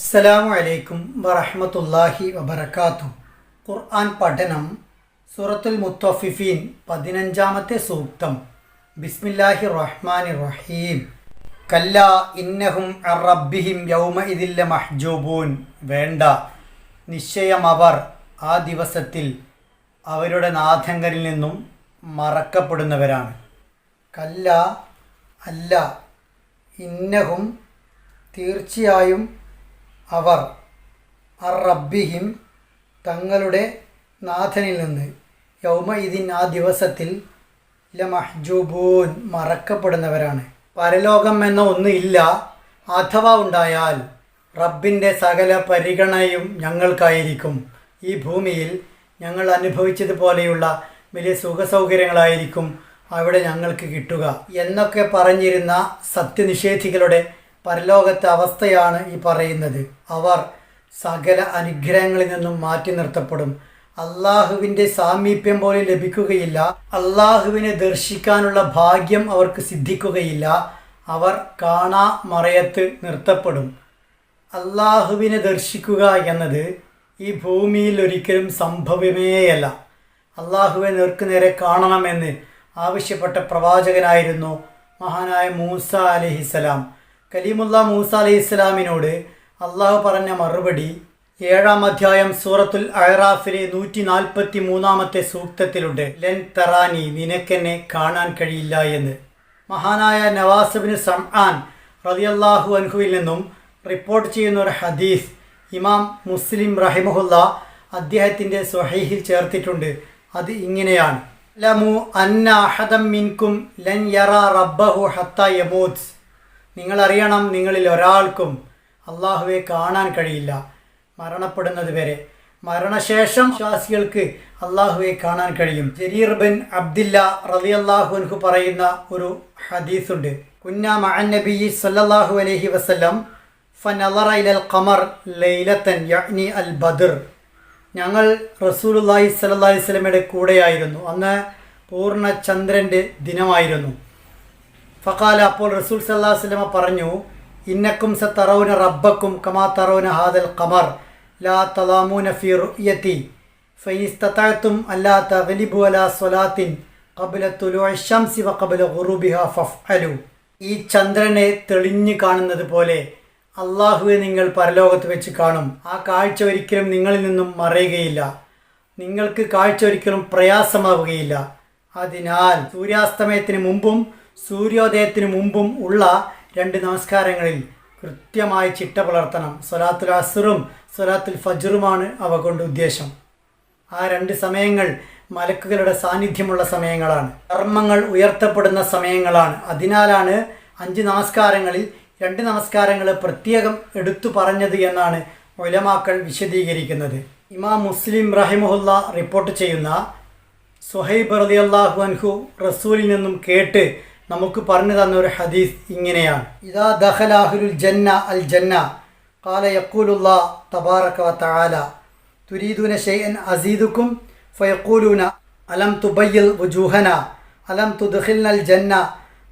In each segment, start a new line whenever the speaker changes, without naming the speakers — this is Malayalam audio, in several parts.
അസ്സലാമു അലൈക്കും വറഹമത്തല്ലാഹി വബർക്കാത്തു ഖുർആൻ പഠനം സൂറത്തുൽ മുത്തഫിഫീൻ പതിനഞ്ചാമത്തെ സൂക്തം. ബിസ്മില്ലാഹി റഹ്മാനി റഹീം കല്ല ഇന്നഹും അറബിഹിം യൗമ ഇതില്ല മഹ്ജൂബൂൻ. വേണ്ട. നിശ്ചയം അവർ ആ ദിവസത്തിൽ അവരുടെ നാഥങ്കരിൽ നിന്നും മറക്കപ്പെടുന്നവരാണ്. കല്ല അല്ല ഇന്നഹും തീർച്ചയായും അവർ അർ റബ്ബിഹിം തങ്ങളുടെ നാഥനിൽ നിന്ന് യൗമ ഇതിൻ ആ ദിവസത്തിൽ ലമഹ്ജൂബൂൻ മറക്കപ്പെടുന്നവരാണ്. പരലോകം എന്ന ഒന്ന് അഥവാ ഉണ്ടായാൽ റബ്ബിന്റെ സകല പരിഗണനയും ഞങ്ങൾക്കായിരിക്കും. ഈ ഭൂമിയിൽ ഞങ്ങൾ അനുഭവിച്ചതുപോലെയുള്ള വലിയ സുഖസൗകര്യങ്ങളായിരിക്കും അവിടെ ഞങ്ങൾക്ക് കിട്ടുക. എന്നൊക്കെ പറഞ്ഞിരുന്ന സത്യനിഷേധികളുടെ പരലോകത്തെ അവസ്ഥയാണ് ഈ പറയുന്നത്. അവർ സകല അനുഗ്രഹങ്ങളിൽ നിന്നും മാറ്റി നിർത്തപ്പെടും. അള്ളാഹുവിന്റെ സാമീപ്യം പോലും ലഭിക്കുകയില്ല. അള്ളാഹുവിനെ ദർശിക്കാനുള്ള ഭാഗ്യം അവർക്ക് സിദ്ധിക്കുകയില്ല. അവർ കാണാ മറയത്ത് നിർത്തപ്പെടും. അള്ളാഹുവിനെ ദർശിക്കുക എന്നത് ഈ ഭൂമിയിൽ ഒരിക്കലും സംഭവമേയല്ല. അള്ളാഹുവെ നേർക്കുനേരെ കാണണമെന്ന് ആവശ്യപ്പെട്ട പ്രവാചകനായിരുന്നു മഹാനായ മൂസ അലഹിസലാം കലീമുല്ല മൂസ അലൈഹി ഇസ്ലാമിനോട് അള്ളാഹു പറഞ്ഞ മറുപടി ഏഴാം അധ്യായം സൂറത്തുൽ അഹ്റാഫിലെ നൂറ്റി നാൽപ്പത്തി മൂന്നാമത്തെ സൂക്തത്തിലുണ്ട്. ലെൻ തറാനി നിനക്കെന്നെ കാണാൻ കഴിയില്ല എന്ന്. മഹാനായ നവാസബിന് സംആൻ റളിയല്ലാഹു അൻഹുവിൽ നിന്നും റിപ്പോർട്ട് ചെയ്യുന്ന ഒരു ഹദീസ് ഇമാം മുസ്ലിം റഹിമഹുല്ല അദ്ദേഹത്തിന്റെ സ്വഹീഹിൽ ചേർത്തിട്ടുണ്ട്. അത് ഇങ്ങനെയാണ്. ലമു അന്ന അഹദം മിൻകും ലൻ യറ റബ്ബഹു ഹത്ത യമൂത്ത്. നിങ്ങളറിയണം നിങ്ങളിൽ ഒരാൾക്കും അള്ളാഹുവെ കാണാൻ കഴിയില്ല. മരണപ്പെടുന്നത് വരെ. മരണശേഷം വിശ്വാസികൾക്ക് അള്ളാഹുവെ കാണാൻ കഴിയും. ജരീർ ബിൻ അബ്ദില്ല റളിയല്ലാഹു അൻഹു പറയുന്ന ഒരു ഹദീസുണ്ട്. കുന്ന മഅൻ നബി സല്ലല്ലാഹു അലൈഹി വസല്ലം ഫനളറ ഇലൽ ഖമർ ലൈലത്തൻ യഅ്നി അൽ ബദർ. ഞങ്ങൾ റസൂലുള്ളാഹി സല്ലല്ലാഹി വസല്ലമയുടെ കൂടെയായിരുന്നു. അന്ന് പൂർണ ചന്ദ്രന്റെ ദിനമായിരുന്നു. ഫക്കാല അപ്പോൾ റസൂൽ സല്ലാ വസ്ലമ പറഞ്ഞു ഇന്നക്കും സ തറവുന റബ്ബക്കും കമാ തറവുന ഹാദൽ ഖമർ ലാ തലാമൂന ഫി റുയത്തി ഫൈസ്തത്താഴ്ത്തും അല്ലാ തവലിബു അലാ സ്വലാത്തിൻ കബില തുലു ഷംസി വ കബില ഗുറൂബിഹ ഫഫ് അലു ഈ ചന്ദ്രനെ തെളിഞ്ഞു കാണുന്നത് പോലെ അള്ളാഹുവെ നിങ്ങൾ പരലോകത്ത് വെച്ച് കാണും. ആ കാഴ്ച ഒരിക്കലും നിങ്ങളിൽ നിന്നും മറയുകയില്ല. നിങ്ങൾക്ക് കാഴ്ച ഒരിക്കലും പ്രയാസമാവുകയില്ല. അതിനാൽ സൂര്യാസ്തമയത്തിന് മുമ്പും സൂര്യോദയത്തിന് മുമ്പും ഉള്ള രണ്ട് നമസ്കാരങ്ങളിൽ കൃത്യമായി ചിട്ട പുലർത്തണം. സ്വലാത്തുൽ അസുറും സ്വലാത്തുൽ ഫജറുമാണ് അവ കൊണ്ട് ഉദ്ദേശം. ആ രണ്ട് സമയങ്ങൾ മലക്കുകളുടെ സാന്നിധ്യമുള്ള സമയങ്ങളാണ്. കർമ്മങ്ങൾ ഉയർത്തപ്പെടുന്ന സമയങ്ങളാണ്. അതിനാലാണ് അഞ്ച് നമസ്കാരങ്ങളിൽ രണ്ട് നമസ്കാരങ്ങൾ പ്രത്യേകം എടുത്തു പറഞ്ഞത് എന്നാണ് ഒലമാക്കൾ വിശദീകരിക്കുന്നത്. ഇമാം മുസ്ലിം റഹിമുല്ല റിപ്പോർട്ട് ചെയ്യുന്ന സുഹൈബ് റലിയല്ലാഹു അൻഹു റസൂലിൽ നിന്നും കേട്ട് നമുക്ക് പറഞ്ഞു തന്ന ഒരു ഹദീസ് ഇങ്ങനെയാണ്. ഇതാ ദഹലാഹുലുൽ ജന്ന അൽ ജന്ന കാല യക്കൂലുള്ള തബാറക വ തുരീദുന തുരീദൂന ഷൈഅൻ അസീദുക്കും ഫയഖൂലൂന അലം തുബയ്യൽ വുജൂഹന അലം തുദ്ഖിൽനൽ ജന്ന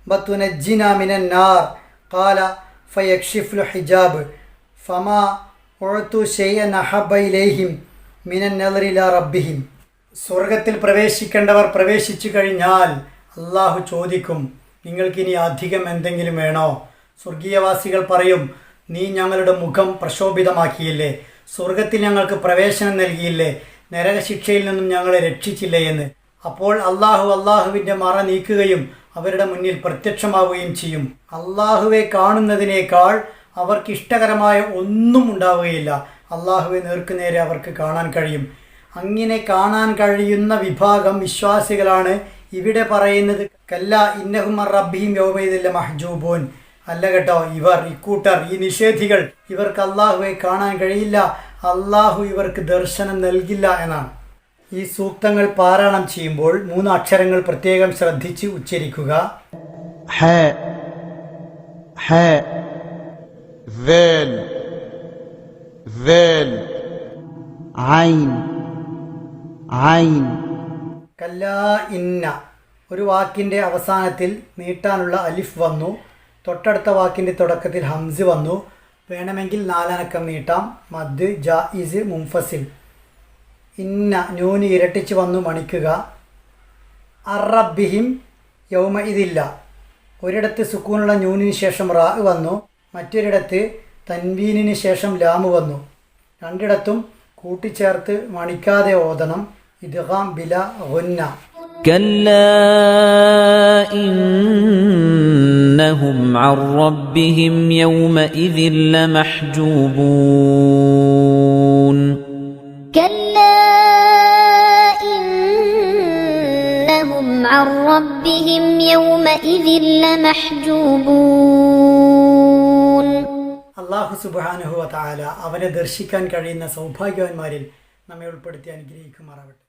ബത്തുനജ്ജിന മിനൻ നാർ കാല ഫയക്ഷിഫുൽ ഹിജാബ്. ഫമാ ഉഴത്തു ഷെയ്യൻ അഹബ ഇലേഹിം മിനൻ നെലറില റബ്ബിഹിം സ്വർഗത്തിൽ പ്രവേശിക്കേണ്ടവർ പ്രവേശിച്ചു കഴിഞ്ഞാൽ അള്ളാഹു ചോദിക്കും നിങ്ങൾക്കിനി അധികം എന്തെങ്കിലും വേണോ? സ്വർഗീയവാസികൾ പറയും നീ ഞങ്ങളുടെ മുഖം പ്രക്ഷോഭിതമാക്കിയില്ലേ? സ്വർഗത്തിൽ ഞങ്ങൾക്ക് പ്രവേശനം നൽകിയില്ലേ? നരകശിക്ഷയിൽ നിന്നും ഞങ്ങളെ രക്ഷിച്ചില്ലേ എന്ന്? അപ്പോൾ അള്ളാഹു അള്ളാഹുവിന്റെ മറ നീക്കുകയും അവരുടെ മുന്നിൽ പ്രത്യക്ഷമാവുകയും ചെയ്യും. അള്ളാഹുവെ കാണുന്നതിനേക്കാൾ അവർക്ക് ഇഷ്ടകരമായ ഒന്നും ഉണ്ടാവുകയില്ല. അള്ളാഹുവെ നേർക്കുനേരെ അവർക്ക് കാണാൻ കഴിയും. അങ്ങനെ കാണാൻ കഴിയുന്ന വിഭാഗം വിശ്വാസികളാണ് ഇവിടെ പറയുന്നത് കല്ല ഇന്നഹും റബ്ബിയും യോമയിലെ മഹ്ജൂബോൻ. അല്ല കേട്ടോ ഇവർ ഇക്കൂട്ടർ ഈ നിഷേധികൾ ഇവർക്ക് അള്ളാഹുവെ കാണാൻ കഴിയില്ല അള്ളാഹു ഇവർക്ക് ദർശനം നൽകില്ല എന്നാണ്. ഈ സൂക്തങ്ങൾ പാരായണം ചെയ്യുമ്പോൾ മൂന്ന് അക്ഷരങ്ങൾ പ്രത്യേകം ശ്രദ്ധിച്ച് ഉച്ചരിക്കുക.
ഐൻ ഐൻ
കല്ലാ ഇന്ന. ഒരു വാക്കിന്റെ അവസാനത്തിൽ നീട്ടാനുള്ള അലിഫ് വന്നു. തൊട്ടടുത്ത വാക്കിന്റെ തുടക്കത്തിൽ ഹംസ് വന്നു. വേണമെങ്കിൽ നാലനക്കം നീട്ടാം. മദ് ജായിസ് മുംഫസിൽ. ഇന്ന നൂന് ഇരട്ടിച്ച് വന്നു മണിക്കുക. അറബിഹിം യൗമ ഇതില്ല. ഒരിടത്ത് സുക്കൂനുള്ള ന്യൂനിന് ശേഷം റാ വന്നു. മറ്റൊരിടത്ത് തൻവീനിന് ശേഷം ലാമ് വന്നു. രണ്ടിടത്തും കൂട്ടിച്ചേർത്ത് മണിക്കാതെ ഓതണം. ഇദ്ഗാം ബില ഗുന്ന
كلا إنهم عن ربهم يومئذ لمحجوبون
كلا إنهم عن ربهم يومئذ لمحجوبون
അള്ളാഹു സുബാനുഹുവ താല അവനെ ദർശിക്കാൻ കഴിയുന്ന സൗഭാഗ്യവാന്മാരിൽ നമ്മെ ഉൾപ്പെടുത്തി അനുഗ്രഹിക്കുമാറാവട്ടെ